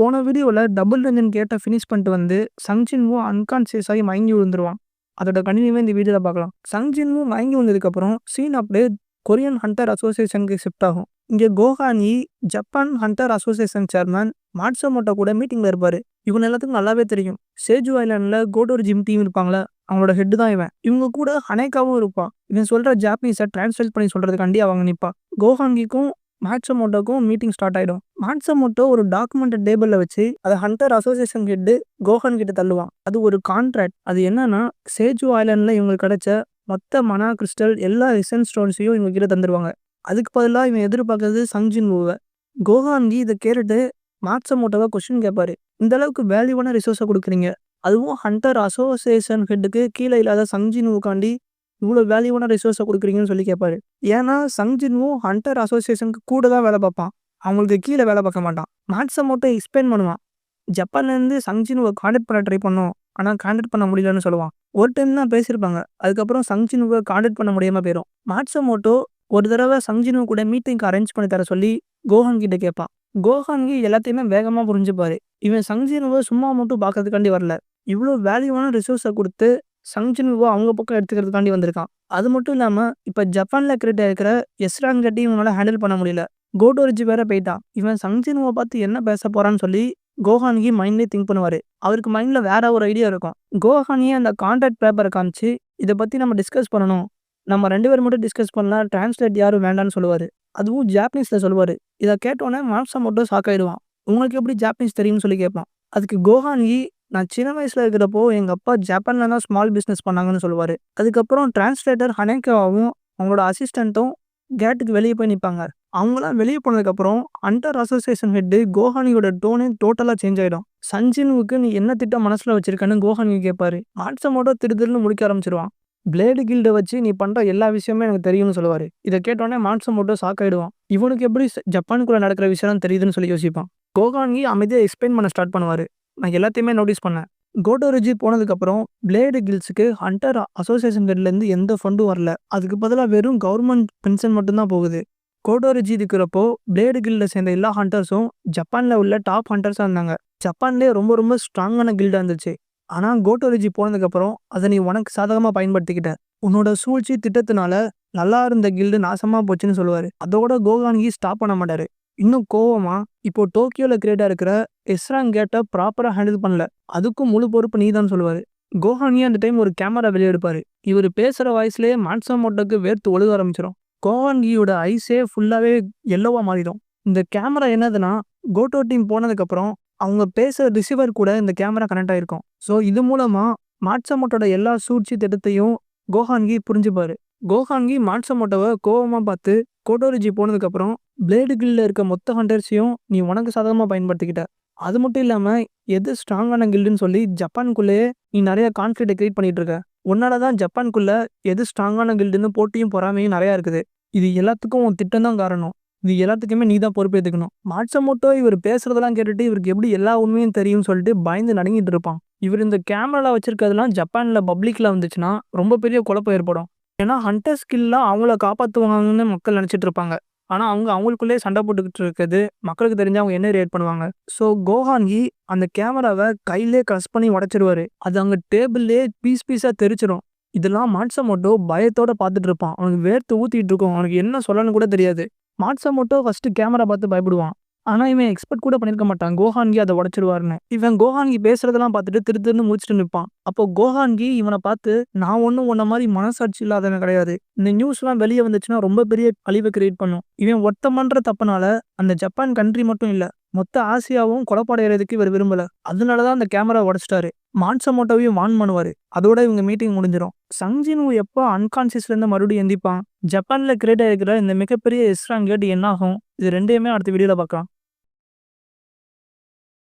போன வீடியோவில் டபுள் ரஞ்சன் கேட்டை ஃபினிஷ் பண்ணிட்டு வந்து சங்ஜின்வோ அன்கான்சியஸ் ஆகி மயங்கி விழுந்துருவான். அதோட கணினியுமே இந்த வீடியோவில் பார்க்கலாம். சங்ஜின்வோ மயங்கி விழுந்ததுக்கப்புறம் சீன் அப்படியே கொரியன் ஹண்டர் அசோசியேஷனுக்கு ஷிஃப்ட் ஆகும். இங்கே கோஹானி Japan hunter association chairman Matsumoto கூட மீட்டிங்கில் இருப்பார். இவங்க எல்லாத்துக்கும் நல்லாவே தெரியும். சேஜு ஐலாண்டில் கோடோர் ஜிம் டீம் இருப்பாங்களே அவங்களோட ஹெட் தான் இவன். இவங்க கூட ஹனேக்காவும் இருப்பான். இவன் சொல்கிற ஜாப்பனீஸை டிரான்ஸ்லேட் பண்ணி சொல்கிறதுக்காண்டி அவங்க நிற்பா கோஹாங்கிக்கும் மாட்சமோட்டோக்கும் மீட்டிங் ஸ்டார்ட் ஆகிடும் மாட்சமோட்டோ ஒரு டாக்குமெண்ட் டேபிளில் வச்சு அதை ஹண்டர் அசோசியேஷன் ஹெட்டு கோஹன் கிட்ட தள்ளுவான். அது ஒரு கான்ட்ராக்ட் அது என்னன்னா சேஜு ஐலாண்டில் இவங்களுக்கு கிடைச்ச மொத்த மனா கிறிஸ்டல் எல்லா ரிசன் ஸ்டோன்ஸையும் இவங்க கிட்ட தந்துடுவாங்க அதுக்கு பதிலாக இவன் எதிர்பார்க்கறது சங்ஜின் மூவை கோஹான்கி இதை கேட்டுட்டு மாட்சமோட்டோவை கொஸ்டின் கேட்பாரு. இந்த அளவுக்கு வேல்யூவான ரிசோர்ஸை கொடுக்குறீங்க. அதுவும் ஹண்டர் அசோசியேஷன் ஹெட்டுக்கு கீழே இல்லாத சங்ஜின்வுக்காண்டி இவ்வளோ வேல்யூவான ரிசோர்ஸை கொடுக்குறீங்கன்னு சொல்லி கேட்பாரு ஏன்னா சங்ஜின்வும் ஹண்டர் அசோசியேஷனுக்கு கூட தான் வேலை பார்ப்பான். அவங்களுக்கு கீழே வேலை பார்க்க மாட்டான். மாட்சமோட்டோ எக்ஸ்பிளைன் பண்ணுவான். ஜப்பான்லேருந்து சங்ஜினுவை காண்டக்ட் பண்ண ட்ரை பண்ணோம். ஆனால் காண்டக்ட் பண்ண முடியலன்னு சொல்லுவான். ஒரு டைம் தான் பேசியிருப்பாங்க. அதுக்கப்புறம் சங்ஜினுவை காண்டக்ட் பண்ண முடியாமல் போயிடும் மாட்சமோட்டோ ஒரு தடவை சங்ஜினு கூட மீட்டிங்க்கு அரேஞ்ச் பண்ணி தர சொல்லி கோஹான் கிட்ட கேட்பான் கோஹான்கி எல்லாத்தையுமே வேகமாக புரிஞ்சுப்பாரு. இவன் சங்ஜினுவை சும்மா மட்டும் பார்க்கறதுக்காண்டி வரல. இவ்வளோ வேல்யூவான ரிசோர்ஸை கொடுத்து சங்ஜினுவை அவங்க பக்கம் எடுத்துக்கிறதுக்காண்டி வந்திருக்கான். அது மட்டும் இல்லாமல் இப்போ ஜப்பானில் கிரிட்ட இருக்கிற எஸ்ராங் கட்டி இவனால ஹேண்டில் பண்ண முடியல. கோடோரிஜி வேற போயிட்டான். இவன் சங்ஜினுவை பார்த்து என்ன பேச போறான்னு சொல்லி கோஹானிக்கு மைண்ட்லேயே திங்க் பண்ணுவார். அவருக்கு மைண்டில் வேற ஒரு ஐடியா இருக்கும். கோஹானியே அந்த கான்ட்ராக்ட் பேப்பரை காமிச்சு இதை பற்றி நம்ம டிஸ்கஸ் பண்ணணும். நம்ம ரெண்டு பேரும் மட்டும் டிஸ்கஸ் பண்ணலாம் டிரான்ஸ்லேட் யாரும் வேண்டாம்னு சொல்லுவார். அதுவும் ஜாப்பனீஸில் சொல்லுவார். இதை கேட்டோன்னே மாம்சம் மட்டும் ஷாக் ஆகிடுவான் உங்களுக்கு எப்படி ஜாப்பனீஸ் தெரியும்னு சொல்லி கேட்பான். அதுக்கு கோஹான்கி நான் சின்ன வயசில் இருக்கிறப்போ எங்கள் அப்பா ஜப்பானில் தான் ஸ்மால் பிஸ்னஸ் பண்ணாங்கன்னு சொல்லுவார். அதுக்கப்புறம் டிரான்ஸ்லேட்டர் ஹனேக்காவும் அவங்களோட அசிஸ்டண்ட்டும் கேட்டுக்கு வெளியே போய் நிற்பாங்க அவங்களாம் வெளியே போனதுக்கப்புறம் அண்டர் அசோசியேஷன் ஹெட்டு கோஹானியோட டோனே டோட்டலாக சேஞ்ச் ஆகிடும் சஞ்சினுவுக்கு நீ என்ன திட்டம் மனசில் வச்சிருக்கன்னு கோஹானி கேட்பாரு மாட்சமோட திருதிருன்னு முடிக்க ஆரம்பிச்சிருவான். பிளேடு கில்டை வச்சு நீ பண்ணுற எல்லா விஷயமே எனக்கு தெரியும்னு சொல்லுவார். இதை கேட்டோன்னே மாட்சமோட்டோ ஷாக் ஆகிடுவான் இவனுக்கு எப்படி ஜப்பானுக்குள்ளே நடக்கிற விஷயம் தெரியுதுன்னு சொல்லி யோசிப்பான். கோகான்கி அமைதியாக எக்ஸ்பிளைன் பண்ண ஸ்டார்ட் பண்ணுவார். நான் எல்லாத்தையுமே நோட்டீஸ் பண்ணேன். கோட்டோரிஜி போனதுக்கப்புறம் பிளேடு கில்ஸுக்கு ஹண்டர் அசோசியேஷன் கிட்டலேருந்து எந்த ஃபண்டும் வரல. அதுக்கு பதிலாக வெறும் கவர்மெண்ட் பென்ஷன் மட்டும்தான் போகுது. கோட்டோரிஜி இருக்கிறப்போ பிளேடு கில்டில் சேர்ந்த எல்லா ஹண்டர்ஸும் ஜப்பானில் உள்ள டாப் ஹண்டர்ஸாக இருந்தாங்க. ஜப்பான்லேயே ரொம்ப ரொம்ப ஸ்ட்ராங்கான கில்டாக இருந்துச்சு. ஆனால் கோட்டோரிஜி போனதுக்கப்புறம் அதை நீ உனக்கு சாதகமாக பயன்படுத்திக்கிட்ட. உன்னோட சூழ்ச்சி திட்டத்தினால நல்லா இருந்த கில்டு நாசமாக போச்சுன்னு சொல்லுவார். அதோட கோகான்கி ஸ்டாப் பண்ண மாட்டார். இன்னும் கோவமாக இப்போ டோக்கியோவில் கிரியேட்டாக இருக்கிற எஸ்ராங் கேட்டை ப்ராப்பராக ஹேண்டில் பண்ணல. அதுக்கும் முழு பொறுப்பு நீ தான் சொல்லுவார் கோஹானியே அந்த டைம் ஒரு கேமரா வெளியே எடுப்பார்? இவர் பேசுகிற வாய்ஸ்லேயே மான்சமோட்டோக்கு வேர்த்து ஒழுக ஆரம்பிச்சிடும் கோஹான்கியோட ஐஸே ஃபுல்லாகவே எல்லோவாக மாறிடும். இந்த கேமரா என்னதுன்னா கோட்டோ டீம் போனதுக்கப்புறம் அவங்க பேசுகிற ரிசீவர் கூட இந்த கேமரா கனெக்ட் ஆகிருக்கும் ஸோ இது மூலமாக மாட்சமோட்டோட எல்லா சூழ்ச்சி திட்டத்தையும் கோஹான்கி புரிஞ்சுப்பாரு. கோஹான்கி மாட்சமோட்டோவை கோவமாக பார்த்து கோட்டோரிஜி போனதுக்கப்புறம் பிளேடு கில்லில் இருக்க மொத்த ஹண்டர்ஸையும் நீ உனக்கு சாதகமாக பயன்படுத்திக்கிட்ட. அது மட்டும் இல்லாமல் எது ஸ்ட்ராங்கான கில்டுன்னு சொல்லி ஜப்பானுக்குள்ளேயே நீ நிறைய கான்ஃப்ளிக்டை கிரியேட் பண்ணிட்டு இருக்க. உன்னால தான் ஜப்பானுக்குள்ளே எது ஸ்ட்ராங்கான கில்டுன்னு போட்டியும் பொறாமையும் நிறையா இருக்குது. இது எல்லாத்துக்கும் உன் திட்டம் தான் காரணம். இது எல்லாத்துக்குமே நீ தான் பொறுப்பேற்றுக்கணும் மாட்சமோட்டோ இவர் பேசுறதெல்லாம் கேட்டுட்டு இவருக்கு எப்படி எல்லா உண்மையும் தெரியும்னு சொல்லிட்டு பயந்து நடங்கிட்டு இருப்பான். இவர் இந்த கேமராவில் வச்சிருக்கிறதுலாம் ஜப்பானில் பப்ளிக்கில் வந்துச்சுன்னா ரொம்ப பெரிய குழப்பம் ஏற்படும். ஏன்னா ஹண்டர் ஸ்கில்லாம் அவங்கள காப்பாற்றுவாங்கன்னு மக்கள் நினச்சிட்டு இருப்பாங்க. ஆனால் அவங்க அவங்களுக்குள்ளே சண்டை போட்டுக்கிட்டு இருக்கிறது மக்களுக்கு தெரிஞ்சு அவங்க என்ன ரியாக்ட் பண்ணுவாங்க? ஸோ கோஹான்கி அந்த கேமராவை கையிலே க்ரஷ் பண்ணி உடச்சிருவாரு. அது அங்கே டேபிள்லே பீஸ் பீஸாக தெரிச்சிடும் இதெல்லாம் மாட்சமோட்டோ பயத்தோட பார்த்துட்டு இருப்பான். அவனுக்கு வேர்த்து ஊற்றிட்டு இருக்கும். அவனுக்கு என்ன சொல்லணும்னு கூட தெரியாது. மாட்சமோட்டோ ஃபஸ்ட்டு கேமரா பார்த்து பயப்படுவான். ஆனால் இவன் எக்ஸ்பெக்ட் கூட பண்ணியிருக்க மாட்டான். கோஹான்கி அதை உடச்சிடுவாருன்னு இவன் கோஹான்கி பேசுறதெல்லாம் பார்த்துட்டு திரு திருன்னு முடிச்சுட்டு நிற்பான் அப்போ கோஹான்கி இவனை பார்த்து நான் ஒன்றும் உன்ன மாதிரி மனசாட்சி இல்லாதவன் கிடையாது. இந்த நியூஸ்லாம் வெளியே வந்துச்சுன்னா ரொம்ப பெரிய அழிவை கிரியேட் பண்ணும். இவன் ஒருத்த பண்ணுற தப்புனால அந்த ஜப்பான் கண்ட்ரி மட்டும் இல்லை மொத்த ஆசியாவும் கொலப்படைகிறதுக்கு இவர் விரும்பல. அதனால தான் அந்த கேமரா உடச்சிட்டாரு. மான்சமோட்டோவையும் வான் பண்ணுவார். அதோட இவங்க மீட்டிங் முடிஞ்சிடும் சங்ஜினு எப்போ அன்கான்சியஸ்லேருந்து மறுபடியும் எந்திப்பான்? ஜப்பானில் கிரியேட் ஆகிருக்கிற இந்த மிகப்பெரிய எஸ்ராங் கேட் என்ன ஆகும் இது ரெண்டையுமே அடுத்த வீடியோல பார்க்கலாம்.